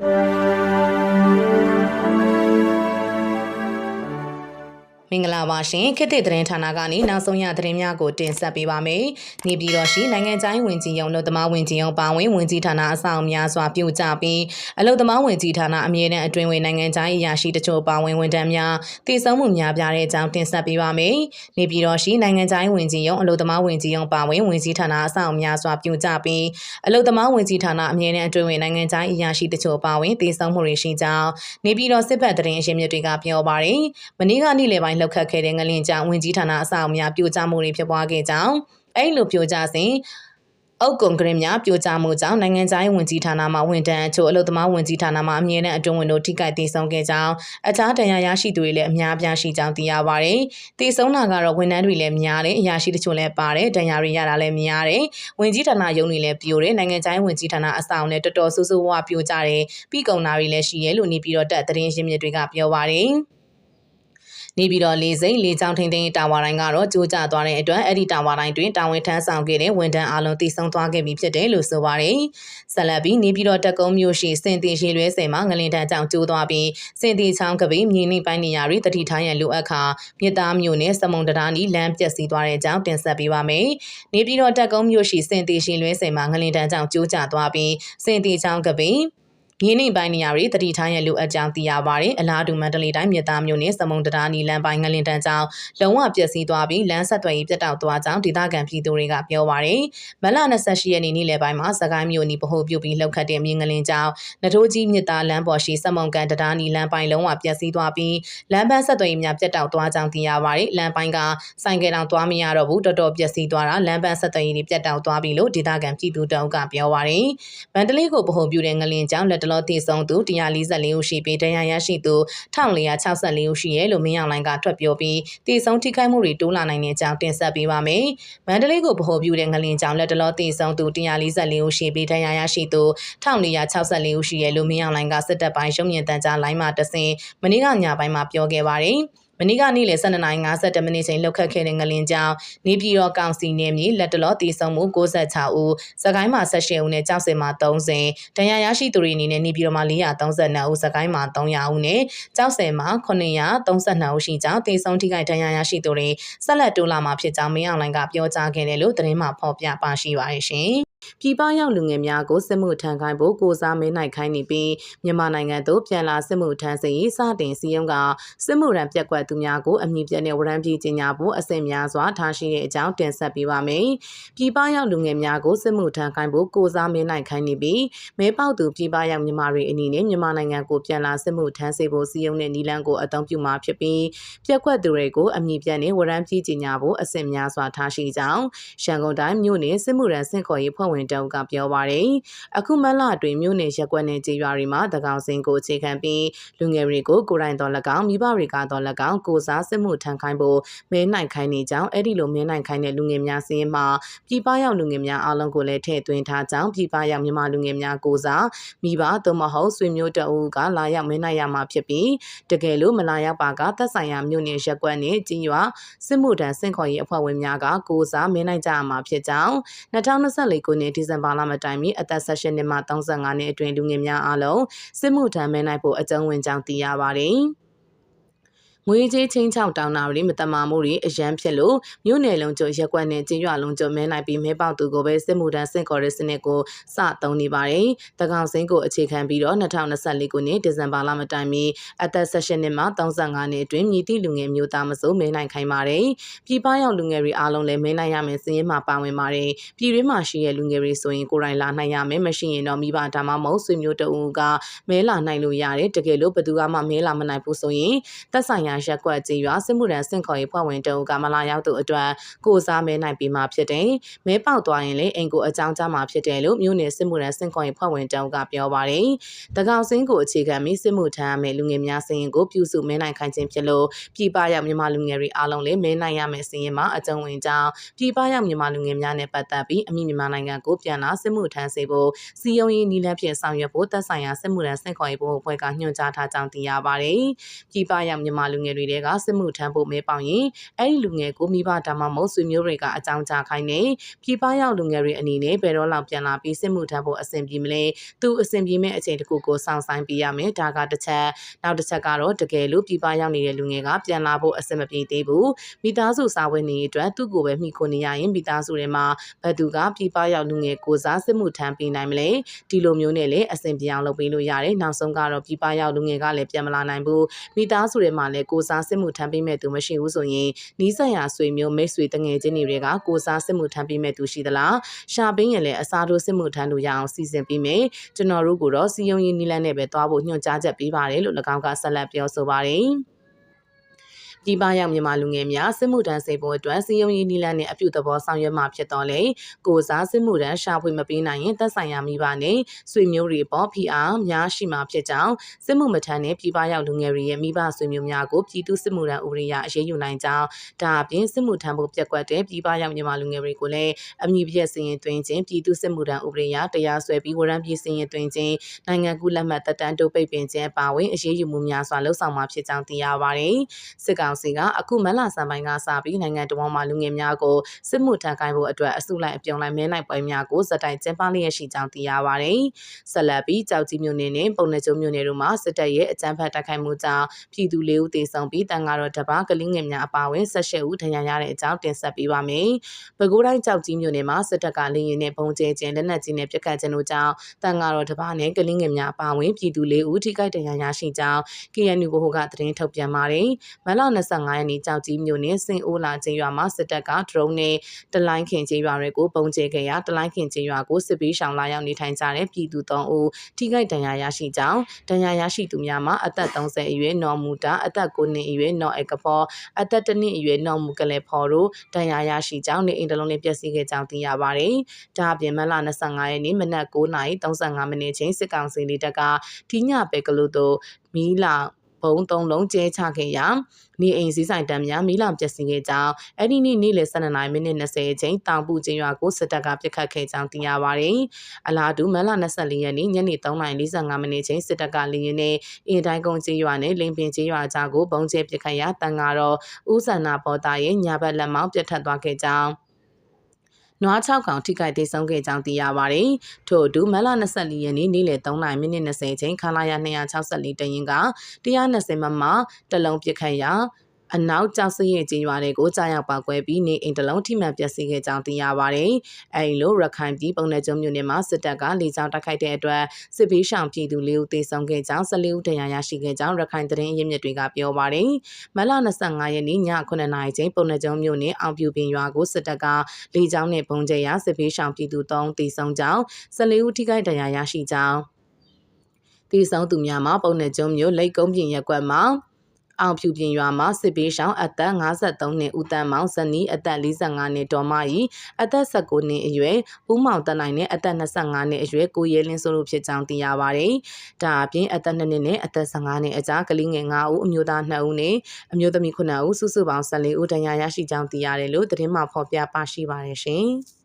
မင်္ဂလာ ပါရှင်ခေတ်သစ်သတင်းဌာနကနေနောက်ဆုံးရသတင်းများကိုတင်ဆက်ပေးပါမယ်။နေပြည်တော်ရှိနိုင်ငံခြားရေးဝန်ကြီးရုံးလုံသမားဝန်ကြီးရုံးပါဝင်ဝန်ကြီးဌာနအဆောင်များစွာပြုကြပြီးအလုံသမားဝန်ကြီးဌာနအမြဲတမ်းအတွင်းဝင်နိုင်ငံခြားရေးရာရှိတချို့ပါဝင်ဝန်ထမ်းများတည်ဆုံမှုများပြတဲ့အကြောင်းတင်ဆက်ပေးပါမယ်။နေပြည်တော်ရှိနိုင်ငံခြားရေးဝန်ကြီးရုံးအလုံသမားဝန်ကြီးရုံးပါဝင်ဝန်ကြီးဌာနအဆောင်များစွာပြုကြပြီးအလုံသမားဝန်ကြီးဌာနအမြဲတမ်းအတွင်းဝင်နိုင်ငံခြားရေးရာရှိတချို့ပါဝင်တည်ဆုံမှုတွေရှိကြောင်းနေပြည်တော်စစ်ဘက်သတင်းအရင်းမြစ်တွေကပြောပါရယ်။မနေ့ကနေ့လယ်ပိုင်းလှုပ်ခတ်ခဲ့တဲ့ငလင်ကြောင့်ဝင်ကြီးဌာနအဆောက်အအုံများပြိုကျမှုတွေဖြစ်ပွားခဲ့ကြောင်းအဲ့လိုပြိုကျစဉ်အုပ်ကွန်ကရစ်များပြိုကျမှုကြောင့်နိုင်ငံခြားရေးဝန်ကြီးဌာနမှဝန်ထမ်းအချို့အလုပ်သမားဝန်ကြီးဌာနမှအမြဲတမ်းအတွင်းဝင်တို့ထိခိုက်ဒေဆုံးခဲ့ကြောင်းအခြားတရားရရှိသူတွေလည်းအများပြားရှိကြောင်းသိရပါတယ်။ဒေဆုံးတာကတော့ဝန်ထမ်းတွေလည်းများတယ်အရာရှိတချို့လည်းပါတယ်တရားတွေရတာလည်းများတယ်။ဝန်ကြီးဌာနရုံးတွေလည်းပြိုတယ်နိုင်ငံခြားရေးဝန်ကြီးဌာနအဆောင်နဲ့တော်တော်ဆူဆူဝါပြိုကျတယ်ပြီးကုန်တာတွေလည်းရှိရဲလို့နေပြည်တော်တက်သတင်းရင်းမြစ်တွေကပြောပါတယ်။ နေပြည်တော်လေးစိမ်လေးချောင်းထိန်ထိန်တာဝါတိုင်းကတော့ကြိုးကျသွားတဲ့အတွက်အဲ့ဒီတာဝါတိုင်းတွင်တာဝန်ထမ်းဆောင်ခဲ့တဲ့ဝန်ထမ်းအလုံးတည်ဆုံသွားခဲ့ပြီဖြစ်တယ်လို့ဆိုပါတယ်။ဆက်လက်ပြီးနေပြည်တော်တက်ကုန်းမြို့ရှိစင်တင်ရှိလွဲစိမ်မှာငလင်တန်းကြောင့်ကျိုးသွားပြီးစင်တီချောင်းကပိမြေနိပိုင်းနေရာတွေတတိထားရန်လိုအပ်ခါမြစ်သားမြို့နယ်စမုံတရားနီလမ်းပြက်စီးသွားတဲ့အကြောင်းတင်ဆက်ပေးပါမယ်။နေပြည်တော်တက်ကုန်းမြို့ရှိစင်တီရှိလွဲစိမ်မှာငလင်တန်းကြောင့်ကျိုးကျသွားပြီးစင်တီချောင်းကပိ ရင်းနှိမ်ပိုင်းနေရာတွေတတိထားရလိုအပ်ကြောင်းသိရပါတယ်။အလားတူမန္တလေးတိုင်းမြစ်သားမြို့နယ်စမုံတရားနီလမ်းပိုင်းငလင်တန်းကြောင့်လုံးဝပျက်စီးသွားပြီးလမ်းဆက်သွယ်ရေးပြတ်တောက်သွားကြောင်းဒေသခံပြည်သူတွေကပြောပါတယ်။မလ28ရက်နေ့နေ့လယ်ပိုင်းမှာစကိုင်းမြို့နီဗဟိုပြုပြီးလှုပ်ခတ်တဲ့မြင်းငလင်ကြောင့်နထိုးကြီးမြစ်သားလမ်းပေါ်ရှိစမုံကန်တရားနီလမ်းပိုင်းလုံးဝပျက်စီးသွားပြီးလမ်းပန်းဆက်သွယ်ရေးများပြတ်တောက်သွားကြောင်းသိရပါတယ်။လမ်းပိုင်းကဆိုင်ကယ်တောင်သွားမရတော့ဘူးတော်တော်ပျက်စီးသွားတာလမ်းပန်းဆက်သွယ်ရေးတွေပြတ်တောက်သွားပြီလို့ဒေသခံပြည်သူတအုပ်ကပြောပါတယ်။မန္တလေးကိုဗဟိုပြုတဲ့ငလင်ကြောင့်လက်တလောတည်ဆုံးသူ144ဦးရှိပြီးတရားရရှိသူ1464ဦးရှိရဲလို့မင်းအောင်လိုင်ကထွက်ပြောပြီးတည်ဆုံးထိခိုက်မှုတွေတိုးလာနိုင်တဲ့အကြောင်းတင်ဆက်ပေးပါမယ်။မန္တလေးကိုဗဟိုပြုတဲ့ငလင်ကြောင့်လက်တလောတည်ဆုံးသူ144ဦးရှိပြီးတရားရရှိသူ1464ဦးရှိရဲလို့မင်းအောင်လိုင်ကစစ်တပ်ပိုင်းရုံမြင့်တန်းကြားလိုင်းမှတဆင်မနေ့ကညပိုင်းမှာပြောခဲ့ပါတယ်။ မနေ့ကနေ့လယ်12:50မိနစ်ချိန်လောက်ခတ်ခဲ့တဲ့ငလင်ကြောင့်နေပြည်တော်ကောင်စီနယ်မြေလက်တလောတည်ဆုံမှု96ဦး၊စကိုင်းမှာ18ဦးနဲ့ကြောက်စင်မှာ30ဒဏ်ရာရရှိသူတွေအနေနဲ့နေပြည်တော်မှာ432ဦး၊စကိုင်းမှာ300ဦးနဲ့ကြောက်စင်မှာ932ဦးရှိကြောင်းတည်ဆုံထိခိုက်ဒဏ်ရာရရှိသူတွေဆက်လက်တိုးလာမှာဖြစ်ကြောင်းမင်းအောင်လိုင်ကပြောကြားခဲ့တယ်လို့သတင်းမှဖော်ပြပါရှိပါရဲ့ရှင်။ ပြည်ပရောက်လူငယ်များကိုစစ်မှုထမ်းခိုင်းဖို့ကိုစားမင်းနိုင်ခိုင်းနေပြီးမြန်မာနိုင်ငံသို့ပြန်လာစစ်မှုထမ်းစဉ်စတင်စီရင်ကစစ်မှုရန်ပြက်ကွက်သူများကိုအမည်ပြတဲ့ဝရမ်းပြေကြီးညာဖို့အဆင့်များစွာထားရှိတဲ့အကြောင်းတင်ဆက်ပေးပါမယ်။ပြည်ပရောက်လူငယ်များကိုစစ်မှုထမ်းခိုင်းဖို့ကိုစားမင်းနိုင်ခိုင်းနေပြီးမဲပေါက်သူပြည်ပရောက်မြန်မာတွေအနေနဲ့မြန်မာနိုင်ငံကိုပြန်လာစစ်မှုထမ်းစေဖို့စီရင်တဲ့နီလန်းကိုအသုံးပြုမှာဖြစ်ပြီးပြက်ကွက်သူတွေကိုအမည်ပြတဲ့ဝရမ်းပြေကြီးညာဖို့အဆင့်များစွာထားရှိကြောင်းရန်ကုန်တိုင်းမြို့နယ်စစ်မှုရန်စင့်ခေါ်ရေးဖွဲ့ဝင်တုံးကပြောပါရယ်အခုမလအတွင်းမြို့နယ်ရက်ကွက်နယ်ကြေးရွာတွေမှာတကောင်စင်ကိုအခြေခံပြီးလူငယ်တွေကိုကိုယ်တိုင်တော်၎င်းမိဘတွေကတော့၎င်းကိုစားစစ်မှုထမ်းခိုင်းဖို့မဲနိုင်ခိုင်းနေကြောင်းအဲ့ဒီလိုမဲနိုင်ခိုင်းတဲ့လူငယ်များစင်းမှာပြည်ပရောက်လူငယ်များအားလုံးကိုလည်းထည့်သွင်းထားကြောင်းပြည်ပရောက်မြန်မာလူငယ်များကိုစားမိဘသို့မဟုတ်ဆွေမျိုးတအူးကလာရောက်မဲနိုင်ရမှာဖြစ်ပြီးတကယ်လို့မလာရောက်ပါကသက်ဆိုင်ရာမြို့နယ်ရက်ကွက်နဲ့ကြီးရွာစစ်မှုထမ်းစင့်ခေါ်ရေးအဖွဲ့ဝင်များကကိုစားမဲနိုင်ကြရမှာဖြစ်ကြောင်း2024ခုနှစ်ဒီဇင်ဘာလမတိုင်မီအသက်16နှစ်မှ35နှစ်အတွင်းလူငယ်များအားလုံးစစ်မှုထမ်းမဲနိုင်ဖို့အကြုံဝင်ကြောင်းသိရပါတယ်။ ငွေကြေးချင်းချောက်တောင်းတာတွေမတမာမှုတွေအရန်ဖြစ်လို့မြို့နယ်လုံးကျရက်ကွက်နဲ့ကျေးရွာလုံးကျမဲနိုင်ပြီးမဲပေါက်သူကိုပဲစစ်မှုထမ်းစင်ကော်ရစနစ်ကိုစသုံးနေပါတယ်။တကောင်စင်းကိုအခြေခံပြီးတော့2024ခုနှစ်ဒီဇင်ဘာလမတိုင်မီအသက်16နှစ်မှ35နှစ်အတွင်းမြည်သည့်လူငယ်မျိုးသားမစိုးမဲနိုင်ခိုင်းပါတယ်။ပြည်ပရောက်လူငယ်တွေအားလုံးလည်းမဲနိုင်ရမယ်စည်ရင်မှာပါဝင်ပါတယ်။ပြည်တွင်းမှာရှိတဲ့လူငယ်တွေဆိုရင်ကိုယ်တိုင်လာနိုင်ရမယ်မရှိရင်တော့မိဘဒါမှမဟုတ်ဆွေမျိုးတအူကမဲလာနိုင်လို့ရတယ်တကယ်လို့ဘယ်သူမှမဲလာမနိုင်ဘူးဆိုရင်သက်ဆိုင်ရာရက်ကွက်ကြီးရွာစစ်မှုထမ်းစင့်ခေါ်ရေးဖွဲ့ဝင်တုံးကမလာရောက်သူအတွက်ကိုစားမဲနိုင်ပြီးမှဖြစ်တယ်။မဲပေါက်သွားရင်လေအိမ်ကိုအကြောင်းကြားမှာဖြစ်တယ်လို့မြို့နယ်စစ်မှုထမ်းစင့်ခေါ်ရေးဖွဲ့ဝင်တုံးကပြောပါတယ်။တကောင်စင်းကိုအခြေခံပြီးစစ်မှုထမ်းရမယ့်လူငယ်များစရင်ကိုပြုစုမဲနိုင်ခိုင်းခြင်းဖြစ်လို့ပြည်ပရောက်မြန်မာလူငယ်တွေအားလုံးလည်းမဲနိုင်ရမယ့်စရင်မှာအကြုံဝင်ကြောင်းပြည်ပရောက်မြန်မာလူငယ်များနဲ့ပတ်သက်ပြီးအမိမြန်မာနိုင်ငံကိုပြန်လာစစ်မှုထမ်းစေဖို့စီယုံရေးနီလန်းဖြင့်ဆောင်ရွက်ဖို့သက်ဆိုင်ရာစစ်မှုထမ်းစင့်ခေါ်ရေးဘုတ်အဖွဲ့ကညွှန်ကြားထားကြောင်းသိရပါတယ်။ပြည်ပရောက်မြန်မာလူငယ်တွေတဲကစစ်မှုထမ်းဖို့မဲပေါင်ရင်အဲ့ဒီလူငယ်ကိုမိဘဒါမှမဟုတ်ဆွေမျိုးတွေကအကြောင်းကြားခိုင်းနေပြည်ပရောက်လူငယ်တွေအနေနဲ့ဘယ်တော့လောက်ပြန်လာပြီးစစ်မှုထမ်းဖို့အဆင်ပြေမလဲသူအဆင်ပြေမဲ့အချိန်တစ်ခုကိုစောင့်ဆိုင်ပေးရမယ်ဒါကတစ်ချက်နောက်တစ်ချက်ကတော့တကယ်လို့ပြည်ပရောက်နေတဲ့လူငယ်ကပြန်လာဖို့အဆင်မပြေသေးဘူးမိသားစုစာဝင်နေအတွက်သူ့ကိုပဲမိခိုနေရရင်မိသားစုတွေမှာဘယ်သူကပြည်ပရောက်လူငယ်ကိုစားစစ်မှုထမ်းပေးနိုင်မလဲဒီလိုမျိုးနဲ့လည်းအဆင်ပြေအောင်လုပ်ပေးလို့ရတယ်နောက်ဆုံးကတော့ပြည်ပရောက်လူငယ်ကလည်းပြန်မလာနိုင်ဘူးမိသားစုတွေမှာလည်းကိုစားစစ်မှုထမ်းပေးမဲ့သူမရှိဘူးဆိုရင်နီးစပ်ရာဆွေမျိုးမိတ်ဆွေတငယ်ချင်းတွေကကိုစားစစ်မှုထမ်းပေးမဲ့သူရှိသလားရှာပင်းရင်လည်းအစားထိုးစစ်မှုထမ်းလို့ရအောင်စီစဉ်ပေးမယ်ကျွန်တော်တို့ကတော့စီယုံရင်နီလန်းနဲ့ပဲသွားဖို့ညွှန်ကြားချက်ပေးပါတယ်လို့၎င်းကဆက်လက်ပြောဆိုပါတယ် ပြည်ပရောက်မြန်မာလူငယ်များစစ်မှုထမ်းစေဖို့အတွက်စီယုံရေးနီလန်းနဲ့အပြုသဘောဆောင်ရွက်မှာဖြစ်တော်လေကိုစားစစ်မှုထမ်းရှာဖွေမပေးနိုင်ရင်သက်ဆိုင်ရာမိဘနဲ့ဆွေမျိုးတွေပေါ်ဖိအားများရှိမှာဖြစ်ကြောင်းစစ်မှုမထမ်းတဲ့ပြည်ပရောက်လူငယ်တွေရဲ့မိဘဆွေမျိုးများကိုပြည်သူစစ်မှုထမ်းဥပဒေအရအရေးယူနိုင်ကြောင်းဒါအပြင်စစ်မှုထမ်းဖို့ပြက်ကွက်တဲ့ပြည်ပရောက်မြန်မာလူငယ်တွေကိုလည်းအမည်ပြည့်စည်ရင်တွင်ချင်းပြည်သူစစ်မှုထမ်းဥပဒေအရတရားစွဲပြီးဝရမ်းပြည်စည်ရင်တွင်ချင်းနိုင်ငံကူးလက်မှတ်တက်တန်းတိုးပိတ်ပင်ခြင်းပါဝင်အရေးယူမှုများစွာလှုပ်ဆောင်မှာဖြစ်ကြောင်းသိရပါတယ်စစ်ကောင်စီကအခုမလဆန်ပိုင်းကစပြီးနိုင်ငံတော်မှာလူငယ်များကိုစစ်မှုထမ်းခိုင်းဖို့အတွက်အစုလိုက်အပြုံလိုက်မဲနိုင်ပွဲများကိုစတိုင်ကျင်းပလျက်ရှိကြောင်းသိရပါတယ်။ဆက်လက်ပြီးကြောက်ကြီးမြို့နယ်နဲ့ပုံနှကျုံမြို့နယ်တို့မှာစစ်တပ်ရဲ့အကြမ်းဖက်တိုက်ခိုက်မှုကြောင့်ပြည်သူလေးဦးသေဆုံးပြီးတန်ဃာတော်တပါကလင်းငယ်များအပါအဝင်၁၈ဦးဒဏ်ရာရတဲ့အကြောင်းတင်ဆက်ပေးပါမယ်။ပဲခူးတိုင်းကြောက်ကြီးမြို့နယ်မှာစစ်တပ်ကလင်းရင်နဲ့ပုံကျဲကျင်းလက်နက်ကြီးနဲ့ပစ်ခတ်ခြင်းတို့ကြောင့်တန်ဃာတော်တပါနဲ့ကလင်းငယ်များအပါအဝင်ပြည်သူလေးဦးထိခိုက်ဒဏ်ရာရရှိကြောင်း KNU ဘိုဟိုကသတင်းထုတ်ပြန်ပါတယ်။မလ25ရက်နေ့ကြောက်ကြီးမြို့နယ်စင်အိုလာကျေးရွာမှာစစ်တပ်ကဒရုန်းနဲ့တလိုင်းခင်ကျေးရွာတွေကိုပုံကျဲခဲ့ရာတလိုင်းခင်ကျေးရွာကိုစစ်ပေးရှောင်လာရောက်နေထိုင်ကြတဲ့ပြည်သူ၃ဦးထိခိုက်ဒဏ်ရာရရှိကြောင်းဒဏ်ရာရရှိသူများမှာအသက်30အရွယ်နော်မူတာအသက်9နှစ်အရွယ်နော်အကဖောအသက်1နှစ်အရွယ်နော်မူကလေးဖော်တို့ဒဏ်ရာရရှိကြောင်းနေအိမ်တလုံးနဲ့ပျက်စီးခဲ့ကြောင်းသိရပါတယ်။ဒါအပြင်မလ25ရက်နေ့မနက်9:35မိနစ်ချင်းစစ်ကောင်စီလေးတပ်ကဒီညပဲကလို့တို့မီလာ ဘုံသုံးလုံးကျဲချခဲ့ရာနေအိမ်စည်းဆိုင်တမ်းများမီးလောင်ပျက်စီးခဲ့ကြောင်းအဲ့ဒီနေ့နေ့လယ်12မိနစ်20အချိန်တောင်ပူချင်းရွာကိုစစ်တပ်ကပစ်ခတ်ခဲ့ကြောင်းသိရပါတယ်။အလားတူမလ24ရက်နေ့ညနေ3:45မိနစ်ချိန်စစ်တပ်ကလေရင်နဲ့အင်တိုင်းကုန်းချင်းရွာနဲ့လင်းပင်ချင်းရွာကြားကိုပုံကျဲပစ်ခတ်ရာတန်ဃာတော်ဦးဆန္နာပေါ်တာရဲ့ညာဘက်လက်မောင်းပြတ်ထတ်သွားခဲ့ကြောင်း နွား6ကောင်ထိခိုက်ဒေဆုံးခဲ့ကြောင်းသိရပါတယ်။ထို့အတူမလ24ရက်နေ့နေ့လယ်3:00မိနစ်20ချိန်ခလာရ264တရင်က120မမတလုံးပစ်ခတ်ရာ အနောက်ကြောက်စရဲ့ကြီးရွာတွေကိုကြာရောက်ပါကွဲပြီးနေအိမ်တလုံးထိမှန်ပျက်စီးခဲ့ကြောင်းသိရပါတယ်။အဲဒီလိုရခိုင်ပြည်ပုံနယ်ကျုံမြို့နယ်မှာစစ်တပ်ကလေကြောင်းတိုက်ခိုက်တဲ့အတွက်စစ်ပေးရှောင်ပြည်သူလေးဦးသေဆုံးခဲ့ကြောင်း14ဦးဒဏ်ရာရရှိခဲ့ကြောင်းရခိုင်သတင်းအရင်းမြစ်တွေကပြောပါတယ်။မလ25ရက်နေ့ည9:00နာရီချိန်ပုံနယ်ကျုံမြို့နယ်အောင်ပြူပင်ရွာကိုစစ်တပ်ကလေကြောင်းနဲ့ပုံကျဲရာစစ်ပေးရှောင်ပြည်သူ3ဦးသေဆုံးကြောင်း14ဦးထိခိုက်ဒဏ်ရာရရှိကြောင်းသေဆုံးသူများမှာပုံနယ်ကျုံမြို့လိတ်ကုန်းပြင်ရက်ကွက်မှာ အောင်ဖြူပြင်ရွာမှာစစ်ပေးရှောင်းအသက်53နှစ်ဦးတန်းမောင်ဇနီးအသက်45နှစ်ဒေါ်မကြီးအသက်19နှစ်အရွယ်ဦးမောင်တနိုင်နဲ့အသက်25နှစ်အရွယ်ကိုရဲလင်းစိုးတို့ဖြစ်ကြောင်းသိရပါတယ်။ဒါအပြင်အသက်2နှစ်နဲ့အသက်15နှစ်အကြားကလေးငယ်9ဦးအမျိုးသား2ဦးနဲ့အမျိုးသမီး9ဦးစုစုပေါင်း14ဦးဒဏ်ရာရရှိကြောင်းသိရတယ်လို့သတင်းမှဖော်ပြပါရှိပါတယ်ရှင်။